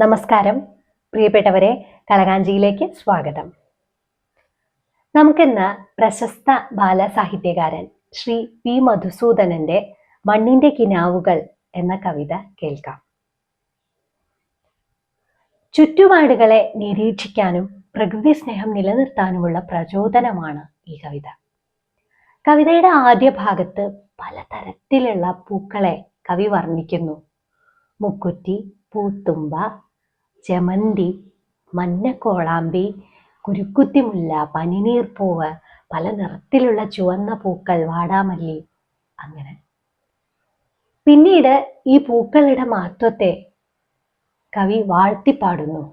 നമസ്കാരം. പ്രിയപ്പെട്ടവരെ കളകാഞ്ചിയിലേക്ക് സ്വാഗതം. നമുക്കിന്ന് പ്രശസ്ത ബാലസാഹിത്യകാരൻ ശ്രീ പി മധുസൂദനന്റെ മണ്ണിന്റെ കിനാവുകൾ എന്ന കവിത കേൾക്കാം. ചുറ്റുപാടുകളെ നിരീക്ഷിക്കാനും പ്രകൃതി സ്നേഹം നിലനിർത്താനുമുള്ള പ്രചോദനമാണ് ഈ കവിത. കവിതയുടെ ആദ്യ ഭാഗത്ത് പലതരത്തിലുള്ള പൂക്കളെ കവി വർണിക്കുന്നു. മുക്കുറ്റി പൂത്തുമ്പ ജമന്തി മഞ്ഞക്കോളാമ്പി കുരുക്കുത്തിമുല്ല പനിനീർപ്പൂവ് പല നിറത്തിലുള്ള ചുവന്ന പൂക്കൾ വാടാമല്ലി അങ്ങനെ. പിന്നീട് ഈ പൂക്കളുടെ മഹത്വത്തെ കവി വാഴ്ത്തിപ്പാടുന്നു.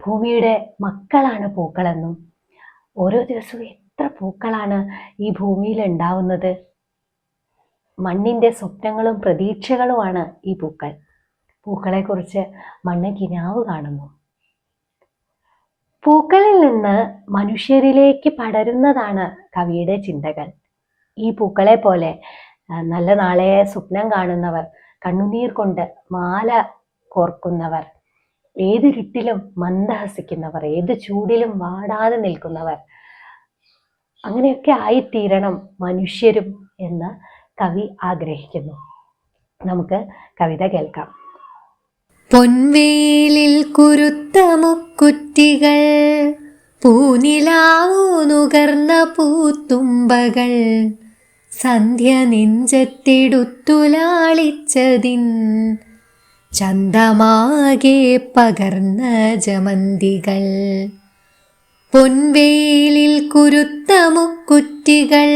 ഭൂമിയുടെ മക്കളാണ് പൂക്കളെന്നും ഓരോ ദിവസവും എത്ര പൂക്കളാണ് ഈ ഭൂമിയിൽ ഉണ്ടാവുന്നത്? മണ്ണിന്റെ സ്വപ്നങ്ങളും പ്രതീക്ഷകളുമാണ് ഈ പൂക്കൾ. പൂക്കളെക്കുറിച്ച് മണ്ണ് കിനാവ് കാണുന്നു. പൂക്കളിൽ നിന്ന് മനുഷ്യരിലേക്ക് പടരുന്നതാണ് കവിയുടെ ചിന്തകൾ. ഈ പൂക്കളെ പോലെ നല്ല നാളെ സ്വപ്നം കാണുന്നവർ കണ്ണുനീർ കൊണ്ട് മാല കോർക്കുന്നവർ ഏതിരുട്ടിലും മന്ദഹസിക്കുന്നവർ ഏത് ചൂടിലും വാടാതെ നിൽക്കുന്നവർ അങ്ങനെയൊക്കെ ആയിത്തീരണം മനുഷ്യരും എന്ന് കവി ആഗ്രഹിക്കുന്നു. നമുക്ക് കവിത കേൾക്കാം. പൊൻവേലിൽ കുരുത്ത മുക്കുറ്റികൾ പൂനിലാവു നുകർന്ന പൂത്തുമ്പകൾ സന്ധ്യ നെഞ്ചത്തിടുത്തുലാളിച്ചതിൻ ചന്തമാകെ പകർന്ന ജമന്തികൾ. പൊൻവേലിൽ കുരുത്ത മുക്കുറ്റികൾ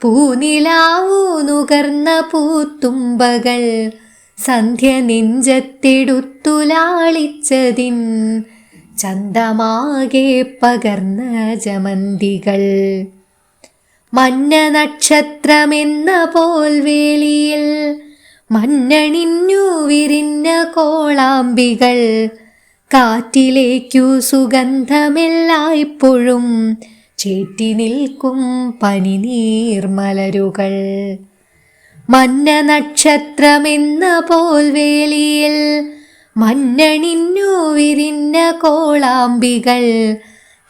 പൂനിലാവു നുകർന്ന പൂത്തുമ്പകൾ സന്ധ്യ നെഞ്ചത്തെടുത്തുലാളിച്ചതിൻ ചന്തമാകെ പകർന്ന ജമന്തികൾ. മഞ്ഞ നക്ഷത്രമെന്ന പോൽ വേളിയിൽ മഞ്ഞണിഞ്ഞു വിരിഞ്ഞ കോളാമ്പികൾ. കാറ്റിലേക്കു സുഗന്ധമെല്ലായ്പ്പോഴും ചേറ്റി നിൽക്കും പനിനീർമലരുകൾ. മഞ്ഞ നക്ഷത്രമെന്ന പോൽവേലിയിൽ മഞ്ഞണിഞ്ഞു വിരിഞ്ഞ കോളാമ്പികൾ.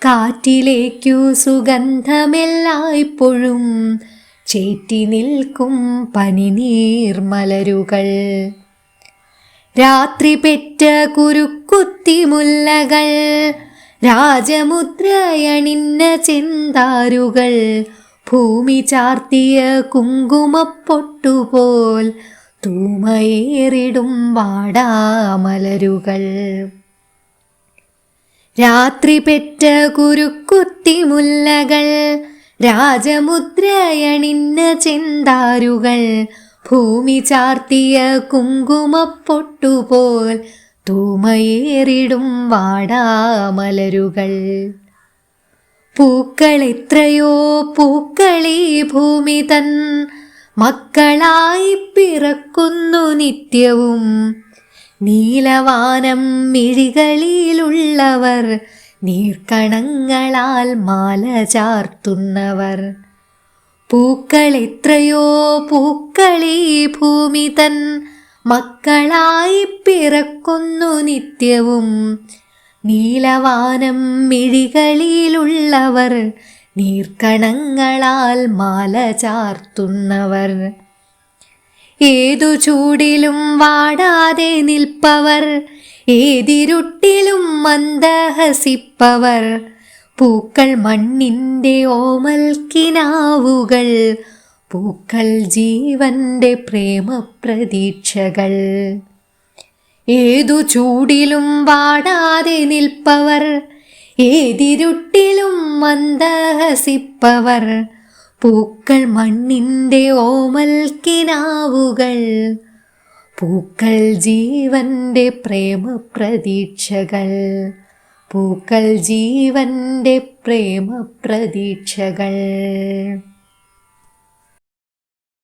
കാറ്റിലേക്കു സുഗന്ധമെല്ലായ്പ്പോഴും ചേറ്റി നിൽക്കും പനിനീർമലരുകൾ രാത്രി പെറ്റ കുരുക്കുത്തിമുല്ലകൾ രാജമുദ്രയണിന്ന ചെന്താരുകൾ. ഭൂമി ചാർത്തിയ കുങ്കുമപ്പൊട്ടുപോൽ തൂമയേറിടും വാടാമലരുകൾ. രാത്രി പെറ്റ കുരുക്കുത്തിമുല്ലകൾ രാജമുദ്രയണിന്ന ചെന്താരുകൾ ഭൂമി ചാർത്തിയ കുങ്കുമപ്പൊട്ടുപോൽ തൂമയേറിടും വാടാമലരുകൾ. പൂക്കൾ എത്രയോ പൂക്കളീ ഭൂമി തൻ മക്കളായി പിറക്കുന്നു നിത്യവും. നീലവാനം മിഴികളിലുള്ളവർ നീർക്കണങ്ങളാൽ മാല ചാർത്തുന്നവർ. പൂക്കൾ എത്രയോ പൂക്കളീ ഭൂമി തൻ മക്കളായി പിറക്കുന്നു നിത്യവും. നീലവാനം മിഴികളിലുള്ളവർ നീർക്കണങ്ങളാൽ മാല ചാർത്തുന്നവർ. ഏതു ചൂടിലും വാടാതെ നിൽപ്പവർ ഏതിരുട്ടിലും മന്ദഹസിപ്പവർ. പൂക്കൾ മണ്ണിന്റെ ഓമൽ കിനാവുകൾ പൂക്കൾ ജീവന്റെ പ്രേമപ്രതീക്ഷകൾ. ഏതു ചൂടിലും വാടാതെ നിൽപ്പവർ ഏതിരുട്ടിലും മന്ദഹസിപ്പവർ. പൂക്കൾ മണ്ണിന്റെ ഓമൽ കിനാവുകൾ പൂക്കൾ ജീവന്റെ പ്രേമപ്രതീക്ഷകൾ. പൂക്കൾ ജീവന്റെ പ്രേമപ്രതീക്ഷകൾ.